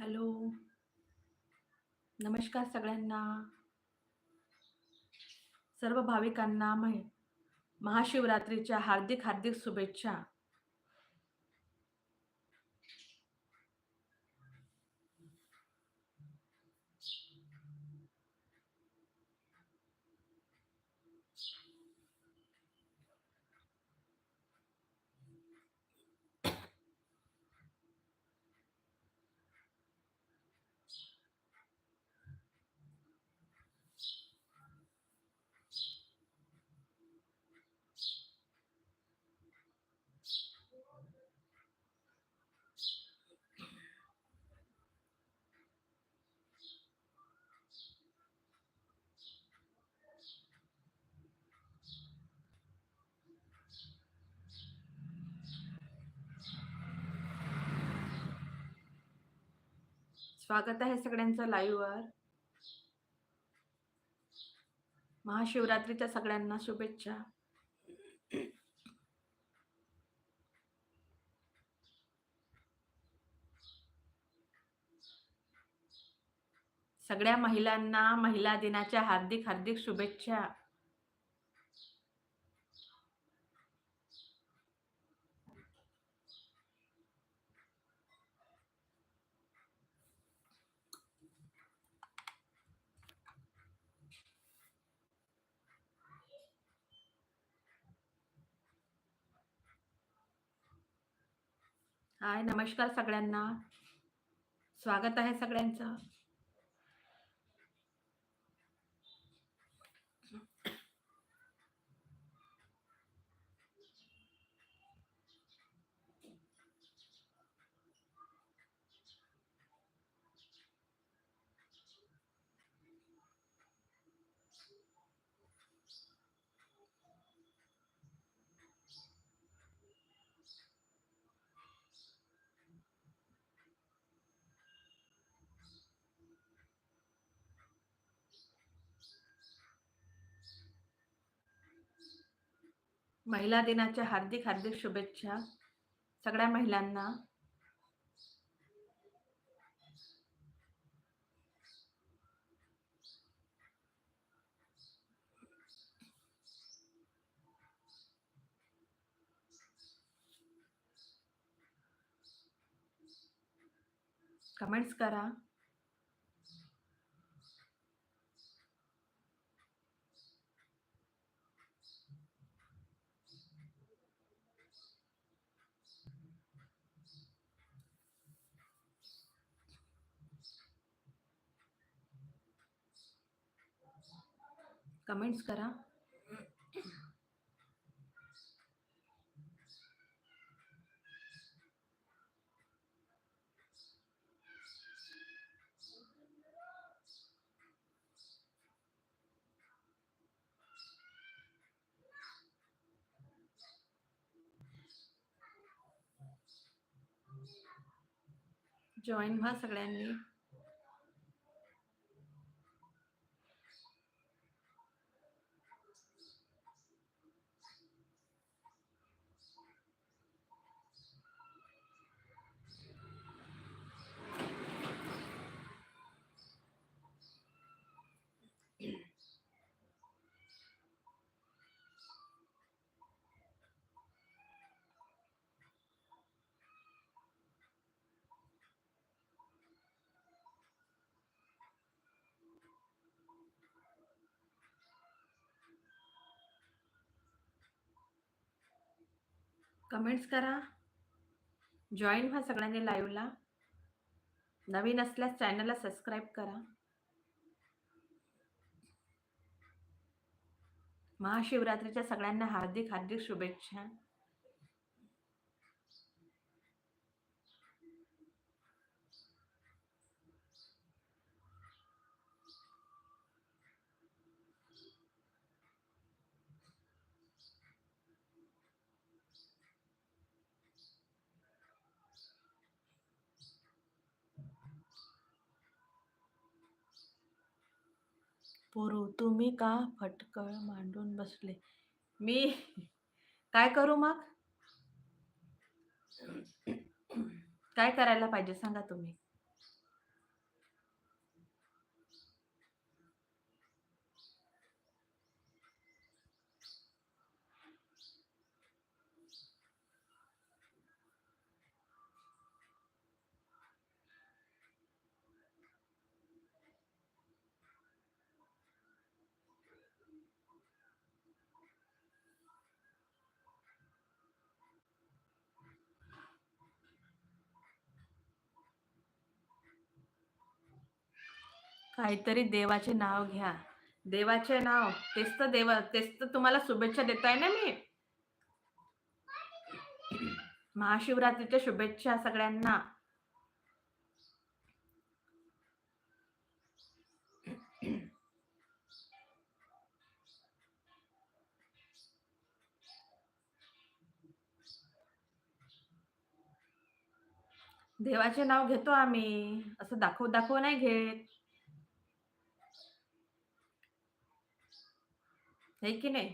Hello. नमस्कार सगळ्यांना. सर्व भाविकांना महे महाशिवरात्रीच्या हार्दिक, हार्दिक शुभेच्छा. स्वागत आहे सगळ्यांचं लाईव्हवर. महाशिवरात्रीच्या सगळ्यांना शुभेच्छा. सगळ्या महिलांना महिला दिनाच्या हार्दिक, हार्दिक शुभेच्छा. हाय, नमस्कार सगळ्यांना. स्वागत आहे सगळ्यांचं. महिला दिनाच्या हार्दिक, हार्दिक शुभेच्छा सगळ्या महिलांना. कमेंट्स करा. कमेंट्स करा. जॉइन व्हा सगळ्यांनी. कमेंट्स करा. जॉईन व्हा सगळ्यांनी लाईव्हला. नवीन असल्यास चॅनलला सबस्क्राईब करा. महाशिवरात्रीच्या सगळ्यांना हार्दिक, हार्दिक शुभेच्छा. पोरू तुम्ही का फटकळ मांडून बसले? मी काय करू मग? काय करायला पाहिजे सांगा तुम्ही? काहीतरी देवाचे नाव घ्या. देवाचे नाव. तेच तर देव तेच तर तुम्हाला शुभेच्छा देताय ना मी? महाशिवरात्रीच्या शुभेच्छा सगळ्यांना. देवाचे नाव घेतो आम्ही. असं दाखव दाखव नाही घेत. है की नाही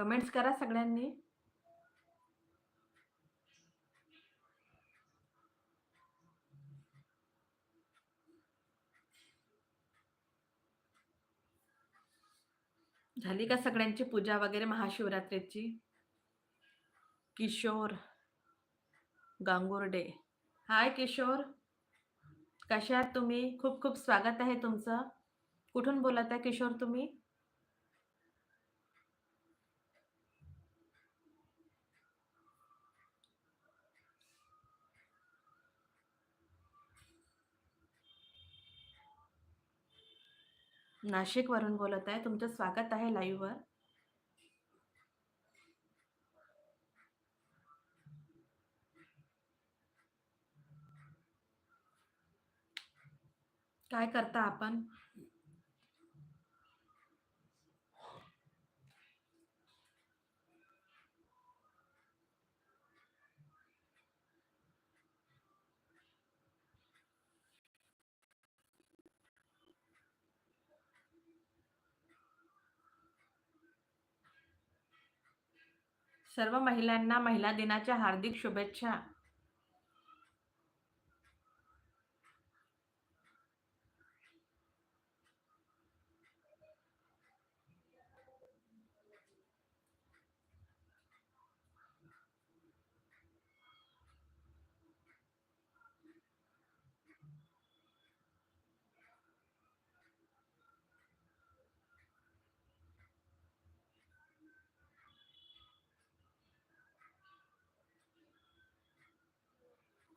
कमेंट्स करा सगळ्यांनी. झाली का सगळ्यांची पूजा वगैरे महाशिवरात्रीची? किशोर गांगुर्डे. हाय किशोर. कशा आहात तुम्ही? खूप खूप स्वागत आहे तुमचं. कुठून बोलत आहे किशोर तुम्ही? नाशिक वरून बोलत आहे. तुमचं स्वागत आहे लाईव्ह वर. काय करता आपण? सर्व महिलांना महिला दिनाच्या हार्दिक शुभेच्छा.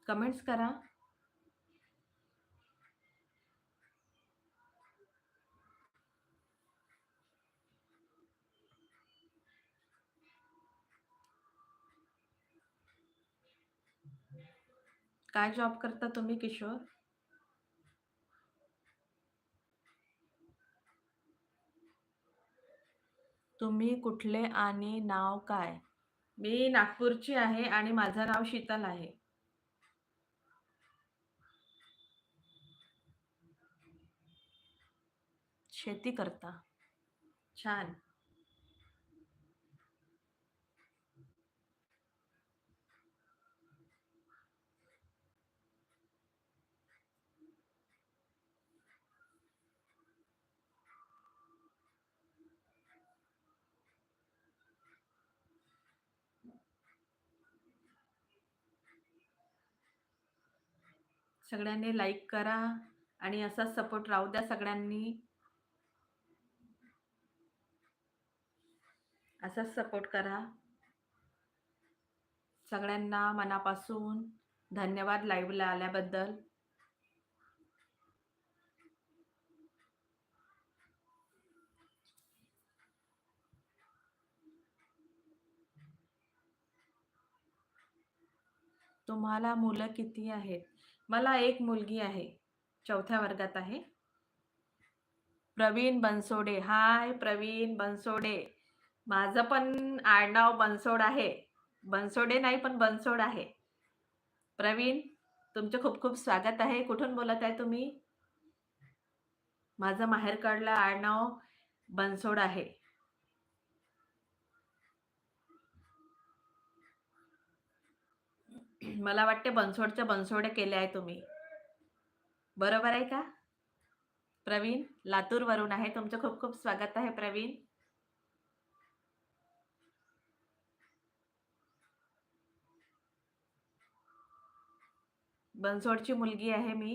कमेंट्स करा. काय जॉब करता तुम्ही किशोर? तुम्ही कुठले आणि नाव काय? मी नागपूरची आहे आणि माझं नाव शीतल आहे. शेती करता. छान. सगळ्यांनी लाईक करा आणि असाच सपोर्ट राहू द्या सगळ्यांनी. असाच सपोर्ट करा. सगळ्यांना मनापासून धन्यवाद लाईव्हला आल्याबद्दल. तुम्हाला मुलं किती आहेत? मला एक मुलगी आहे. चौथ्या वर्गात आहे. प्रवीण बनसोडे. हाय प्रवीण बनसोडे. माझं पण आडनाव बनसोड आहे. बनसोडे नाही पण बनसोड आहे. प्रवीण तुमचं खूप खूप स्वागत आहे. कुठून बोलत आहे तुम्ही? माझं माहेरकडलं आडनाव बनसोड आहे. मला वाटते बनसोडच्या बनसोडे केले आहे तुम्ही. बरोबर आहे का? प्रवीण लातूरवरून आहे. तुमचं खूप खूप स्वागत आहे प्रवीण. बनसोडची मुलगी आहे मी.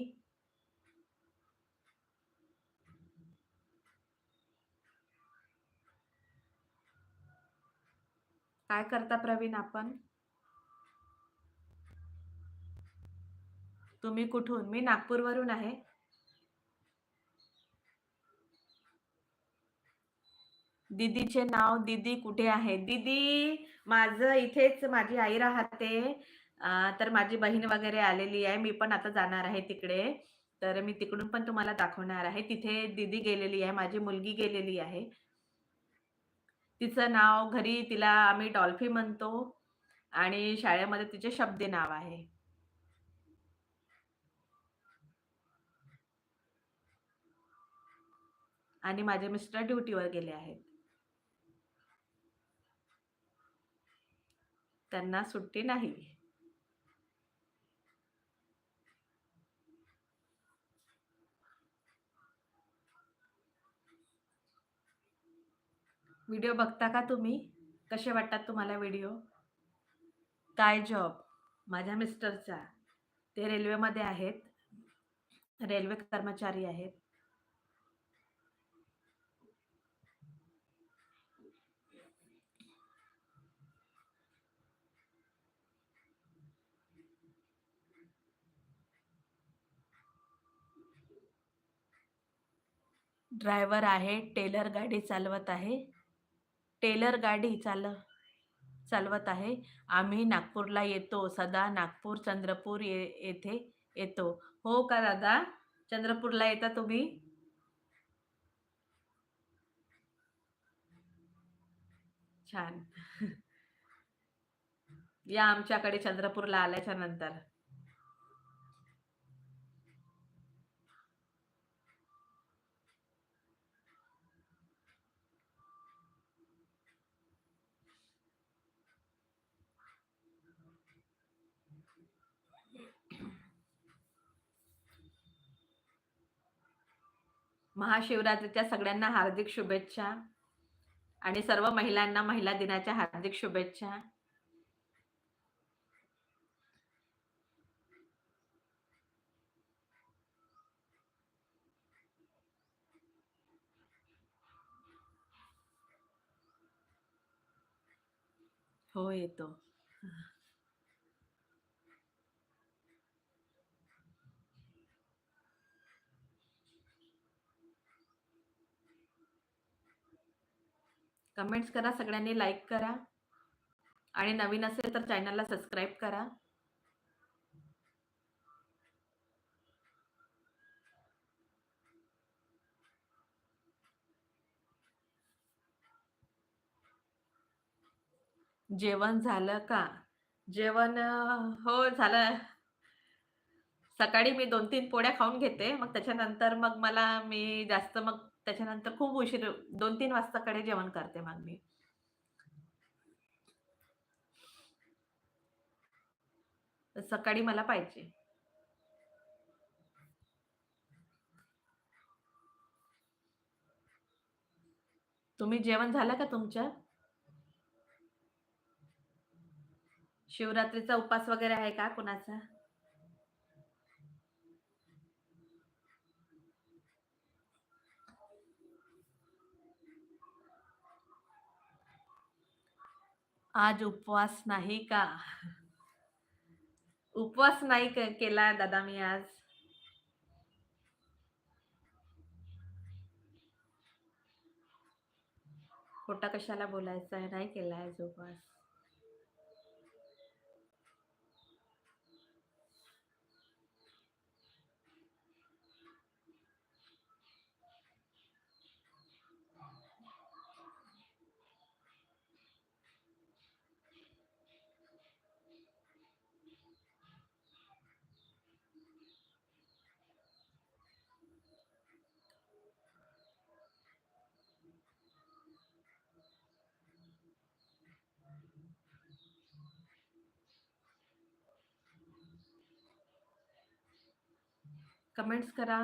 काय करता प्रवीण आपण? तुम्ही कुठून? मी नागपूरवरून आहे. दीदीचे नाव दीदी कुठे आहे? दीदी माझं इथेच माझी आई राहते. तर माझी बहीण वगैरे आलेली आहे. मी पण आता जाणार आहे तिकडे. तर मी तिकडून पण तुम्हाला दाखवणार आहे. तिथे दीदी गेलेली आहे. माझी मुलगी गेलेली आहे. तिचं नाव घरी तिला आम्ही डॉल्फी म्हणतो आणि शाळेमध्ये तिचे शब्दे नाव आहे. आणि माझे मिस्टर ड्युटीवर गेले आहेत. त्यांना सुट्टी नाही. व्हिडिओ बघता का तुम्ही? कसे वाटतात तुम्हाला व्हिडिओ? काय जॉब माझ्या मिस्टरचा. ते रेल्वेमध्ये आहेत. रेल्वे कर्मचारी आहेत. ड्रायव्हर आहे टेलर गाडी चालवत आहे. टेलर गाडी चाल चालवत आहे. आम्ही नागपूरला येतो सदा नागपूर चंद्रपूर ये येथे येतो. हो का दादा? चंद्रपूरला येता तुम्ही? छान. या आमच्याकडे चंद्रपूरला आल्याच्यानंतर. महाशिवरात्रीच्या सगळ्यांना हार्दिक शुभेच्छा. आणि सर्व महिलांना महिला दिनाच्या हार्दिक शुभेच्छा. हो येतो. कमेंट्स करा सगळ्यांनी लाईक करा. आणि नवीन असेल तर चॅनलला सबस्क्राईब करा. जेवण झालं का? जेवण हो झालं. सकाळी मी दोन तीन पोळ्या खाऊन घेते. मग त्याच्यानंतर मग मला मी जास्त मग त्याच्यानंतर खूप उशीर दोन तीन वाजताकडे जेवण करते मग मी. सकाळी मला पाहिजे. तुम्ही जेवण झालं का तुमच्या शिवरात्रीचा उपास वगैरे आहे का कुणाचा? आज उपवास नाही का? उपवास नाही क- केला दादा मी आज. खोटा कशाला बोलायचा आहे नाही केला आज उपवास. कमेंट्स करा.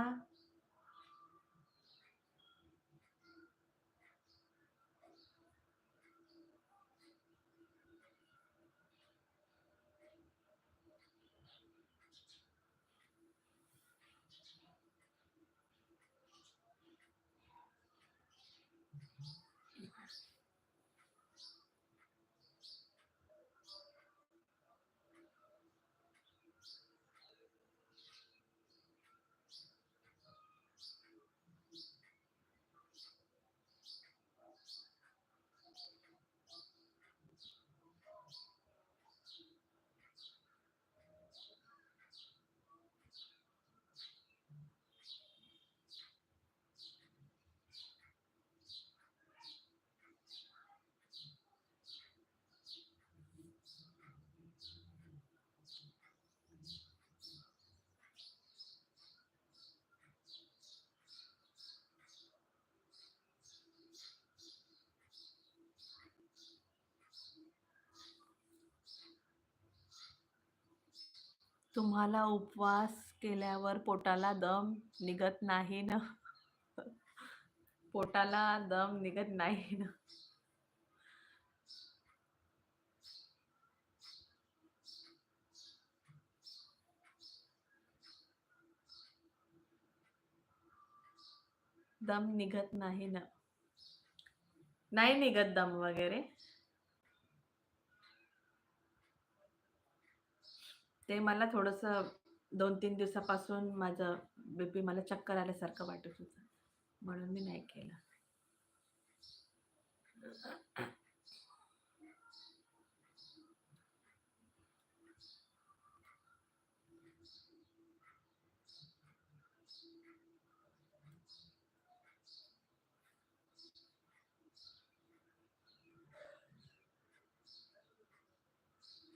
तुम्हाला उपवास केल्यावर पोटाला दम निघत नाही ना? पोटाला दम निघत नाही ना? दम निघत नाही ना? नाही निघत दम वगैरे? ते मला थोडस दोन तीन दिवसापासून माझं बीपी मला चक्कर आल्यासारखं वाटत होतं. म्हणून मी नाही केलं.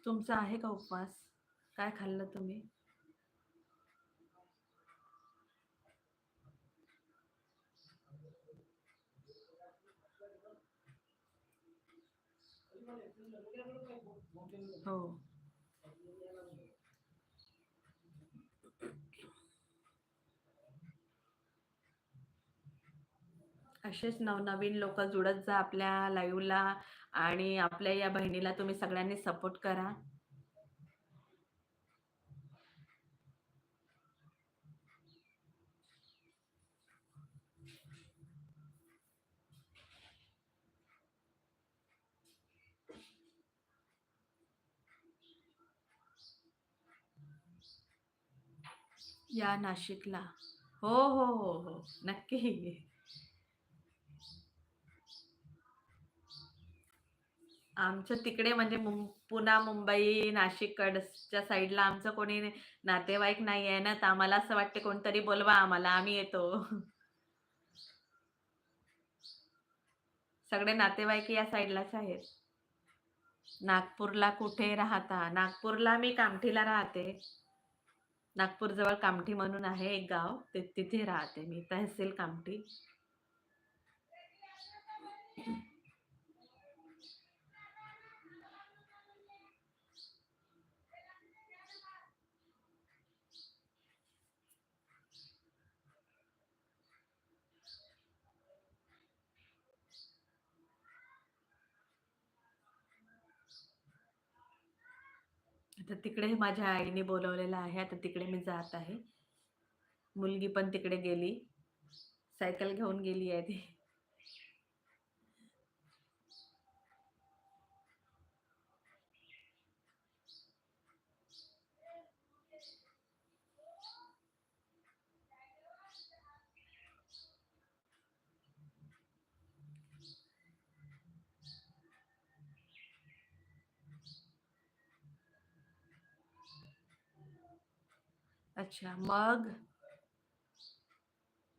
तुमचा आहे का उपवास? काय खाल्लं तुम्ही? हो. असेच नवनवीन लोक जुळत जा आपल्या लाईव्हला आणि आपल्या या बहिणीला तुम्ही सगळ्यांनी सपोर्ट करा. या नाशिकला हो हो हो हो नक्की आमच्या तिकडे म्हणजे मुं पुणा, मुंबई, नाशिककडच्या साईडला आमचं कोणी नातेवाईक नाही आहे ना, तर आम्हाला असं वाटतं कोणतरी बोलवा आम्हाला, आम्ही येतो. सगळे नातेवाईक या साईडलाच आहेत. नागपूरला कुठे राहता? नागपूरला मी कामठीला राहते. नागपूरजवळ कामठी म्हणून आहे एक गाव, ते तिथे राहते मी. तहसील कामठी. तर तिकडे माझ्या आईने बोलवलेलं आहे. आता तिकडे मी जात आहे. मुलगी पण तिकडे गेली. सायकल घेऊन गेली आहे ती. अच्छा, मग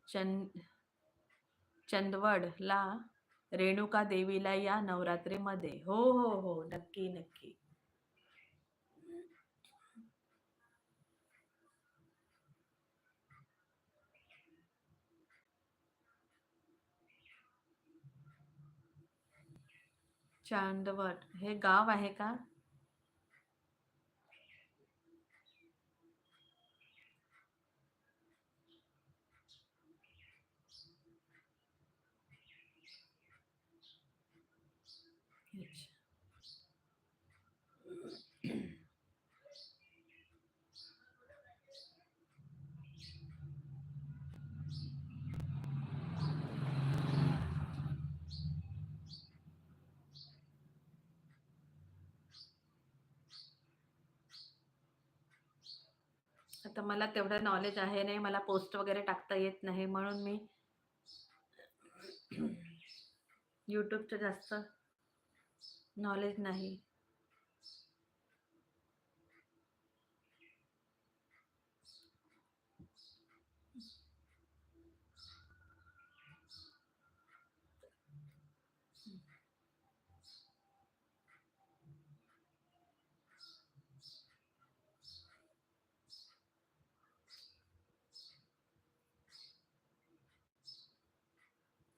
चंद चंदवडला रेणुका देवीला या नवरात्रीमध्ये. हो, हो, हो. नक्की, नक्की. चांदवड हे गाव आहे का? तर मला तेवढं नॉलेज आहे नाही मला पोस्ट वगैरे टाकता येत नाही म्हणून मी यूट्यूबचं जास्त नॉलेज नाही.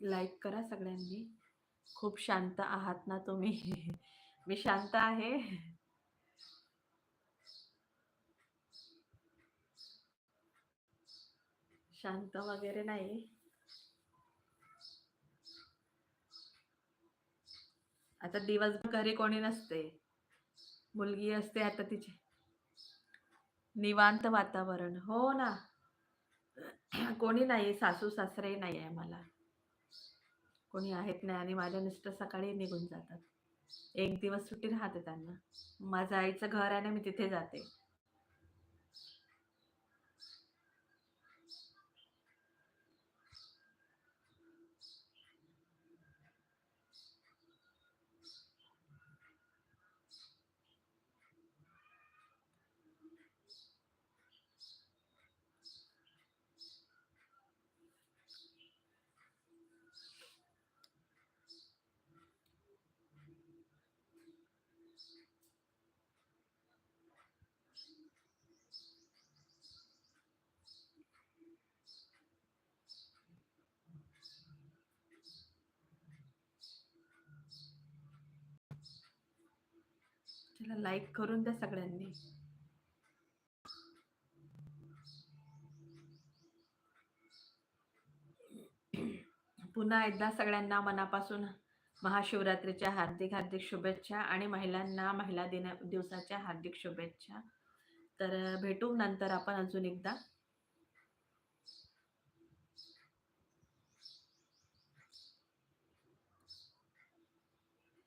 लाईक करा सगळ्यांनी. खूप शांत आहात ना तुम्ही. मी शांत आहे. शांत वगैरे नाही. आता दिवसभर घरी कोणी नसते. मुलगी असते आता तिची. निवांत वातावरण. हो ना. कोणी नाही सासू सासरे नाही आहे मला. कोणी आहेत नाही आणि माझ्या मिस्टर सकाळी निघून जातात. एक दिवस सुट्टी राहते त्यांना. माझं आईचं घर आहे ना मी तिथे जाते. त्याला लाईक करून द्या सगळ्यांनी. पुन्हा एकदा सगळ्यांना मनापासून महाशिवरात्रीच्या हार्दिक हार्दिक शुभेच्छा आणि महिलांना महिला दिन दिवसाच्या हार्दिक शुभेच्छा. तर भेटू नंतर आपण अजून एकदा.